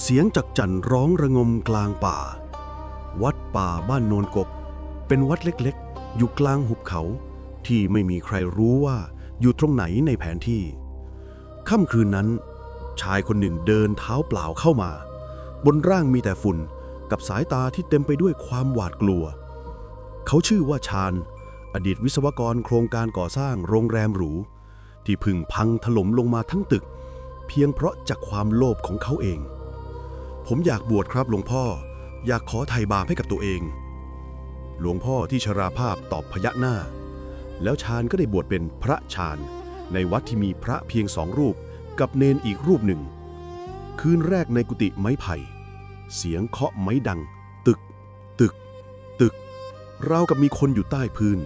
เสียงจักจั่นร้องระงมกลางป่า วัดป่าบ้านโนนกบ เป็นวัดเล็กๆ อยู่กลางหุบเขา ที่ไม่มีใครรู้ว่าอยู่ตรงไหนในแผนที่ ค่ำคืนนั้น ชายคนหนึ่งเดินเท้าเปล่าเข้ามา บนร่างมีแต่ฝุ่นกับสายตาที่เต็มไปด้วยความหวาดกลัว เขาชื่อว่าชาญ อดีตวิศวกรโครงการก่อสร้างโรงแรมหรู ที่พึ่งพังถล่มลงมาทั้งตึก เพียงเพราะจากความโลภของเขาเอง ผมอยากบวชครับหลวงพ่อ อยากขอไถ่บาปให้กับตัวเอง หลวงพ่อที่ชราภาพตอบพยักหน้า แล้วชาญก็ได้บวชเป็นพระชาญ ในวัดที่มีพระเพียงสองรูปกับเนนอีกรูปหนึ่ง คืนแรกในกุฏิไม้ไผ่ เสียงเคาะไม้ดัง ตึก ตึก ตึกราวกับมีคนอยู่ใต้พื้น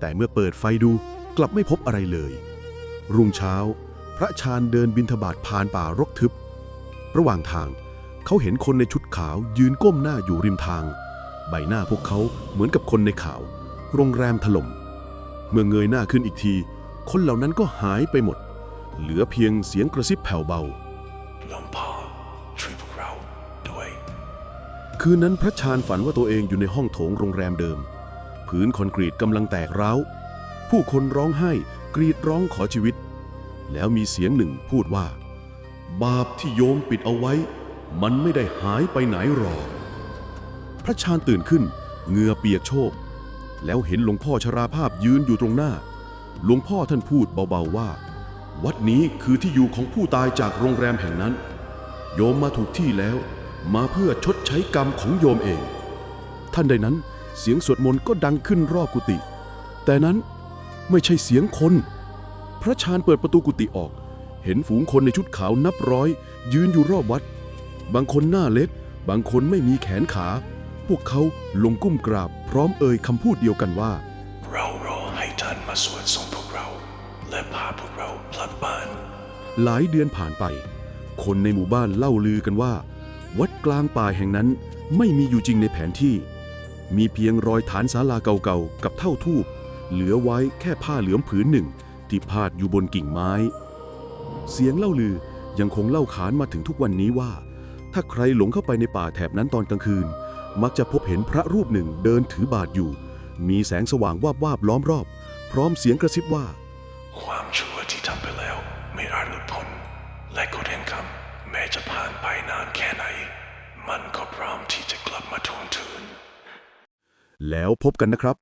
แต่เมื่อเปิดไฟดูกลับไม่พบอะไรเลย รุ่งเช้า พระชาญเดินบินทบาทผ่านป่ารกทึบ ระหว่างทาง เขาเห็นคนในชุดขาวยืนก้มหน้าอยู่ริมทาง ใบหน้าพวกเขาเหมือนกับคนในข่าว โรงแรมถล่ม เมื่อเงยหน้าขึ้นอีกที คนเหล่านั้นก็หายไปหมด เหลือเพียงเสียงกระซิบแผ่วเบาหลวงพ่อช่วยพวกเราด้วยคืนนั้นพระชาญฝันว่าตัวเองอยู่ในห้องโถงโรงแรมเดิม พื้นคอนกรีตกำลังแตกร้าว ผู้คนร้องไห้กรีดร้องขอชีวิต แล้วมีเสียงหนึ่งพูดว่า บาปที่โยมปิดเอาไว้ มันไม่ได้หายไปไหนหรอก พระชาญตื่นขึ้นเหงื่อเปียกโชก แล้วเห็นหลวงพ่อชราภาพยืนอยู่ตรงหน้า หลวงพ่อท่านพูดเบาๆว่า วัดนี้คือที่อยู่ของผู้ตายจากโรงแรมแห่งนั้น โยมมาถูกที่แล้ว มาเพื่อชดใช้กรรมของโยมเอง ท่านใดนั้นเสียงสวดมนต์ก็ดังขึ้นรอบกุฏิแต่นั้นไม่ใช่เสียงคน พระชาญเปิดประตูกุฏิออก เห็นฝูงคนในชุดขาวนับร้อย ยืนอยู่รอบวัด บางคนหน้าเล็ก บางคนไม่มีแขนขา พวกเขาลงก้มกราบ พร้อมเอ่ยคำพูดเดียวกันว่า เรารอให้ท่านมาสวดส่งพวกเรา และพาพวกเรากลับบ้าน หลายเดือนผ่านไป คนในหมู่บ้านเล่าลือกันว่า วัดกลางป่าแห่งนั้นไม่มีอยู่จริงในแผนที่ มีเพียงรอยฐานศาลาเก่าๆกับเท่าทูบเหลือไว้แค่ผ้าเหลือมผืนหนึ่งที่พาดอยู่บนกิ่งไม้ เสียงเล่าลือยังคงเล่าขานมาถึงทุกวันนี้ว่า ถ้าใครหลงเข้าไปในป่าแถบนั้นตอนกลางคืน มักจะพบเห็นพระรูปหนึ่งเดินถือบาทอยู่ มีแสงสว่างวาบวาบๆล้อมรอบ พร้อมเสียงกระซิบว่า ความชั่วที่ทำไปแล้ว ไม่อาจหลุดพ้นและกฎแห่งกรรมแม้จะผ่านไปนานแค่ไหน มันก็พร้อมที่จะกลับมาทวงคืนแล้วพบกันนะครับ